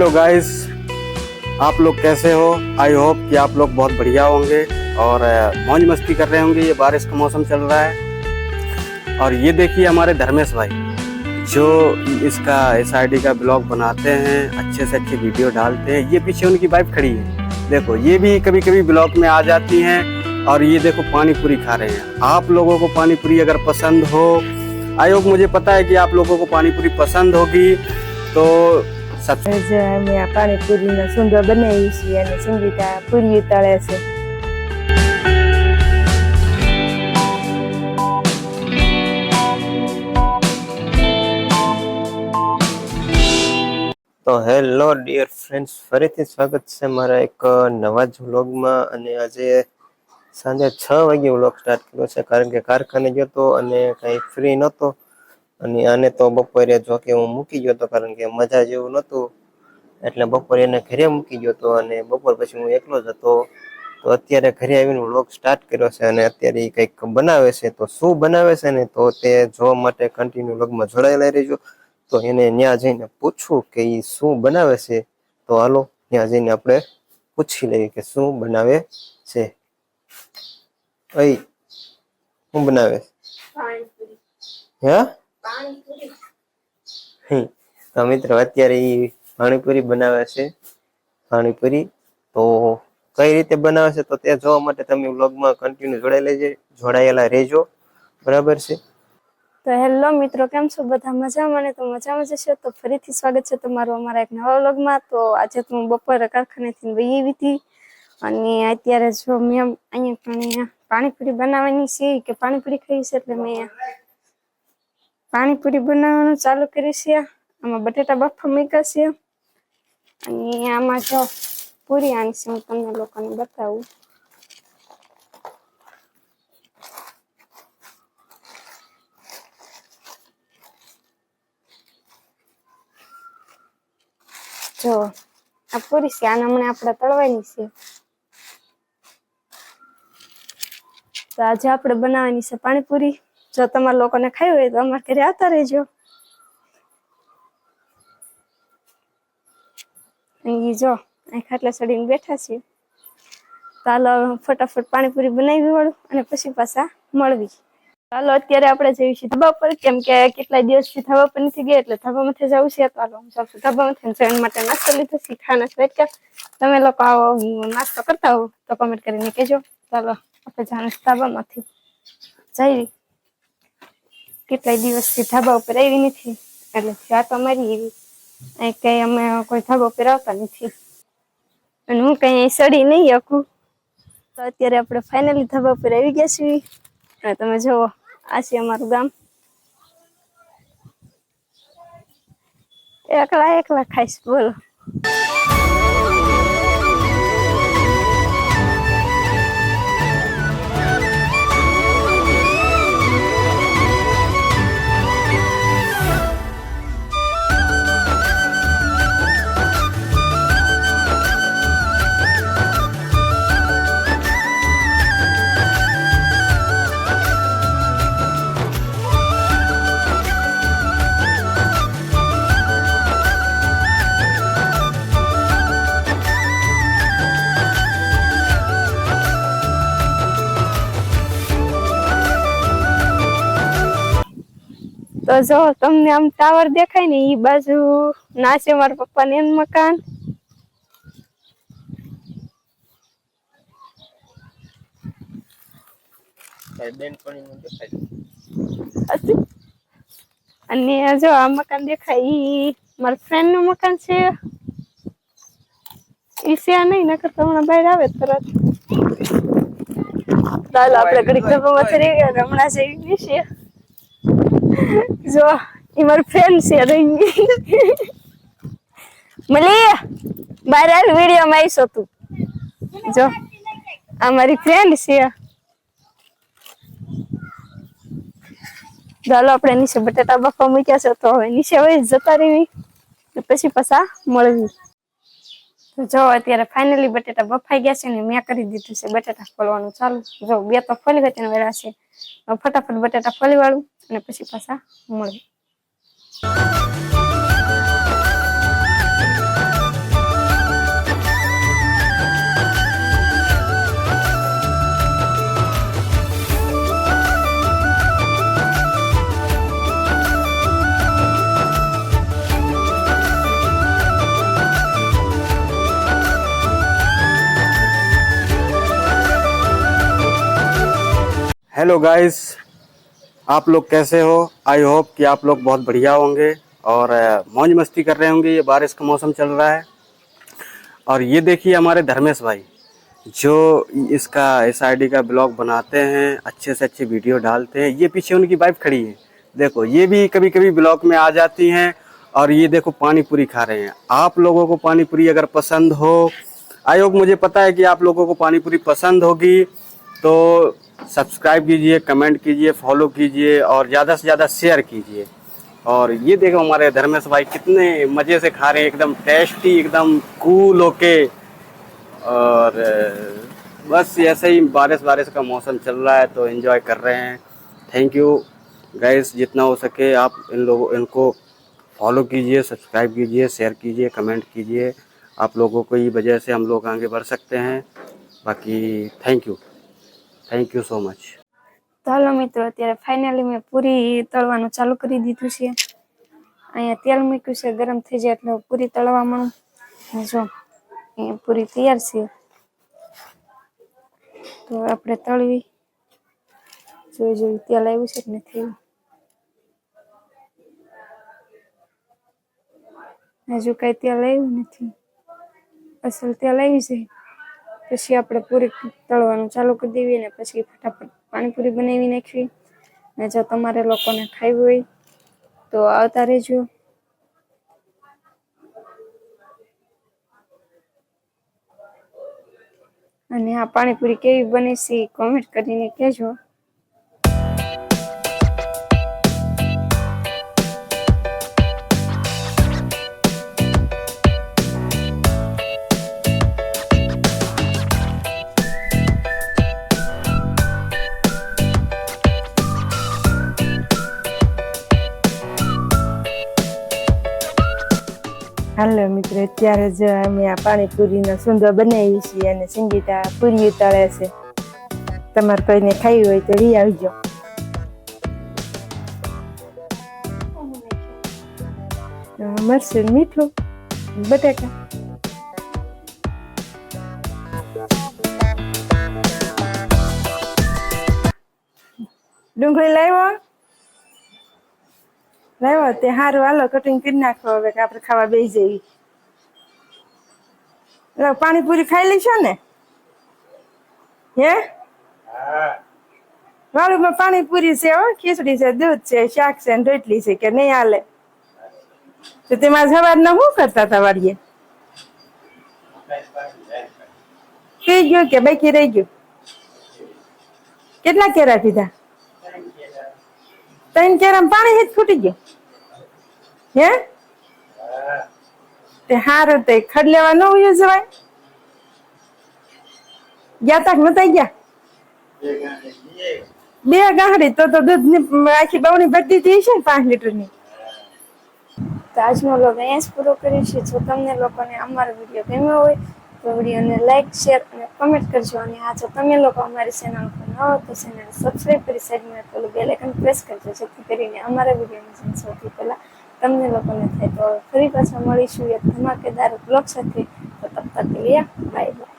Hello guys आप लोग कैसे हो? आई होप कि आप लोग बहुत बढ़िया होंगे और मौज मस्ती कर रहे होंगे। ये बारिश का मौसम चल रहा है। और ये देखिए हमारे धर्मेश भाई, जो इसका एसआईडी का ब्लॉग बनाते हैं, अच्छे से अच्छे वीडियो डालते हैं। ये पीछे उनकी वाइफ खड़ी है। देखो, ये भी कभी कभी ब्लॉग में आ जाती हैं और ये देखो पानी पूरी खा रहे हैं। आप लोगों को पानी पूरी अगर पसंद हो आई होप मुझे पता है कि आप लोगों को पानी पूरी पसंद होगी। तो અમે પાણીપુરીને સુંદર બનાવી છીએ અને સંગીતા પૂરી તળે છે. તો હેલો ડિયર ફ્રેન્ડ્સ ફરીથી સ્વાગત છે મારા એક નવા જ વ્લોગમાં અને આજે સાંજે છ વાગે વ્લોગ સ્ટાર્ટ કર્યો છે કારણ કે કારખાને ગયો હતો અને કંઈ ફ્રી નહોતો. અને આને તો બપોરે જો કે હું મૂકી ગયો હતો કારણ કે મજા જેવું નહોતું. એટલે બપોરે એને ઘરે મૂકી ગયો હતો અને બપોર પછી હું એકલો જ હતો. તો અત્યારે ઘરે આવીને વ્લોગ સ્ટાર્ટ કર્યો છે અને અત્યારે એ કંઈક બનાવે છે. તો શું બનાવે છે ને તો તે જોવા માટે કન્ટિન્યુ વ્લોગમાં જોડાયેલા રહેજો. તો એને ત્યાં જઈને પૂછવું કે એ શું બનાવે છે? તો હાલો ત્યાં જઈને આપણે પૂછી લઈએ કે શું બનાવે છે? અય શું બનાવે હે? તો મિત્રો, અત્યારે પાણીપુરી બનાવે છે. પાણીપુરી તો કઈ રીતે બનાવે છે તો તે જોવા માટે તમે વ્લોગમાં કન્ટિન્યુ જોડાયેલા છે જોડાયેલા રહેજો. બરાબર છે? તો હેલો મિત્રો, કેમ છો? બધા મજામાં ને? તો મજામાં જશો તો ફરીથી સ્વાગત છે તમારું અમારા એક નવા વ્લોગમાં. તો આજે તો હું બપોરે કારખાનેથી વહી આવી હતી. અને અત્યારે જો મેં અહીંયા પાણીપુરી બનાવવાની છે કે પાણીપુરી ખાઈ છે એટલે મેં પાણીપુરી બનાવવાનું ચાલુ કરી છે. આમાં બટેટા બફા મૂક્યા છે. અને આમાં જો પૂરી આની છે હું તમને લોકોને બતાવું. જો, આ પૂરી છે. આને હમણાં આપણે તળવાની છે. તો આજે આપણે બનાવવાની છે પાણીપુરી. જો તમારા લોકોને ખાવી હોય તો અમારે ઘરે આવતા રહેજો. અહીં જો, અહીં ખાટલા ચડીને બેઠા છીએ. ચાલો ફટાફટ પાણીપુરી બનાવી વાળું અને પછી પાછા મળવી. ચાલો અત્યારે આપણે જઈએ છીએ ધાબા પર કેમ કે કેટલા દિવસથી ધાબા પર નથી ગયા, એટલે ધાબામાંથી જવું છે. તો હું જાઉં છું ધાબામાંથી જણ માટે નાસ્તો લીધો છે, ખાના સ્વેચકા તમે લોકો આવો નાસ્તો કરતા હો તો કમેન્ટ કરીને કહેજો. ચાલો આપણે જાણું ધાબામાંથી. જઈ કેટલાય દિવસથી ધાબા ઉપર આવી નથી. એટલે આ તો મારી એવી. અહીં કઈ અમે કોઈ ધાબા ઉપર આવતા નથી. અને હું કઈ સડી નહીં શકું. તો અત્યારે આપણે ફાઇનલી ધાબા ઉપર આવી ગયા છીએ. અને તમે જુઓ, આ છે અમારું ગામ. એકલા એકલા ખાઈશ બોલો. તો જો તમને આમ ટાવર દેખાય ને એ બાજુ ના છે મારા પપ્પા ને એનું મકાન અને જો આ મકાન દેખાય ઈ મારા ફ્રેન્ડનું મકાન છે. ઈ છે નહીં નકર તો હમણાં બહાર આવે તરત. ચાલો આપણે ઘડીક ડબ્બામાં રહી ગયા હમણાં જઈ છીએ જો એ મારી ફ્રેન્ડ છે, રહી મળી બહાર હાલ જો, આ મારી ફ્રેન્ડ છે. ચાલો આપણે નીચે બટાટા બફા મૂક્યા છે, તો હવે નીચે હવે જતા રહેવી પછી પાછા મળવી તો જો, અત્યારે ફાઇનલી બટેટા બફાઈ ગયા છે ને, મેં કરી દીધું છે બટેટા ફોલવાનું. ચાલુ, જો, બે તો ફોલી ગયા ને વેળા છે. ફટાફટ બટેટા ફોલી વાળું અને પછી પાછા મળે hello guys. आप लोग कैसे हो? आई होप कि आप लोग बहुत बढ़िया होंगे और मौज मस्ती कर रहे होंगे। ये बारिश का मौसम चल रहा है। और ये देखिए हमारे धर्मेश भाई, जो इसका, इस आईडी का ब्लॉग बनाते हैं, अच्छे से अच्छे वीडियो डालते हैं। ये पीछे उनकी वाइफ खड़ी है। देखो, ये भी कभी कभी ब्लॉग में आ जाती हैं और ये देखो पानी पूरी खा रहे हैं। आप लोगों को पानी पूरी अगर पसंद हो आई मुझे पता है कि आप लोगों को पानी पूरी पसंद होगी। तो सब्सक्राइब कीजिए, कमेंट कीजिए, फॉलो कीजिए और ज़्यादा से ज़्यादा शेयर कीजिए। और ये देखो हमारे धर्मेश भाई कितने मज़े से खा रहे हैं, एकदम टेस्टी एकदम कूल होके। और, बस ऐसे ही बारिश बारिश का मौसम चल रहा है तो एंजॉय कर रहे हैं। थैंक यू गाइस जितना हो सके आप इन लोगों, इनको फॉलो कीजिए सब्सक्राइब कीजिए शेयर कीजिए कमेंट कीजिए। आप लोगों को ही वजह से हम लोग आगे बढ़ सकते हैं। बाकी thank you thank you so much તો મિત્રો, અત્યારે ફાઇનલી મેં પૂરી તળવાનું ચાલુ કરી દીધું છે. અહીંયા તેલ મૂક્યું છે, ગરમ થઈ જાય એટલે પૂરી તળવા મળું જો પૂરી તૈયાર છે. તો આપણે તળવી. જોઈ જોઈ, તેલ આવ્યું છે કે નથી હજુ કઈ તેલ આવ્યું નથી. અસલ તેલ આવી જાય. પછી આપણે પૂરી તળવાનું ચાલુ કરી દેવી અને પછી ફટાફટ પાણીપુરી બનાવી નાખવી. અને જો તમારે લોકોને ખાવી હોય તો આવતા રહેજો. અને આ પાણીપુરી કેવી બને છે કોમેન્ટ કરીને કહેજો. હાલો મિત્રો, અત્યારે જ અમે આ પાણીપુરીનો સુંદર બનાવી છીએ અને સંગીતા પૂરી તળે છે. તમારે કોઈને ખાવી હોય તો લઈ આવજો. મરસું મીઠું, બટાકા. ડુંગળી લાવ્યો? લાવ્યો તે સારું હાલો કટિંગ કરી નાખો હવે કે આપણે ખાવા બેસી જઈએ. એટલે પાણીપુરી ખાઈ લઈશો ને? હે? વાળુમાં પાણીપુરી છે હો, ખીચડી છે, દૂધ છે, શાક છે ને રોટલી છે કે નહીં હાલે? તો તેમાં સવારના શું કરતા હતા વાળીએ? થઈ ગયું કે બાકી રહી ગયું? કેટલા કેરા પીધા? ત્રણ ચાર પાણી જ ફૂટી ગયું. હે? તે હારું તે ખડ લેવા ન ઉયો જવાય. ગયા તક નતા ગયા? બે ગાંડી તો તો દૂધની આખી બવણી ભરતી થઈ છે ને પાંચ લીટરની તો આજનો લોગ અહીંયા જ પૂરો છીએ. જો તમને લોકોને અમારો વીડિયો ગમ્યો હોય તો વિડીયોને લાઇક શેર અને કમેન્ટ કરજો. અને હા, જો તમે લોકો અમારી ચેનલ પર ન હો તો ચેનલ સબસ્ક્રાઈબ કરી સાઈડમાં પેલું બેલ આઇકન પ્રેસ કરજો, જેથી કરીને અમારા વિડીયોની સૌથી પહેલાં તમને લોકોને થાય. તો ફરી પાછા મળીશું એક ધમાકેદાર બ્લોગ સાથે. તો તબ તક લે બાય બાય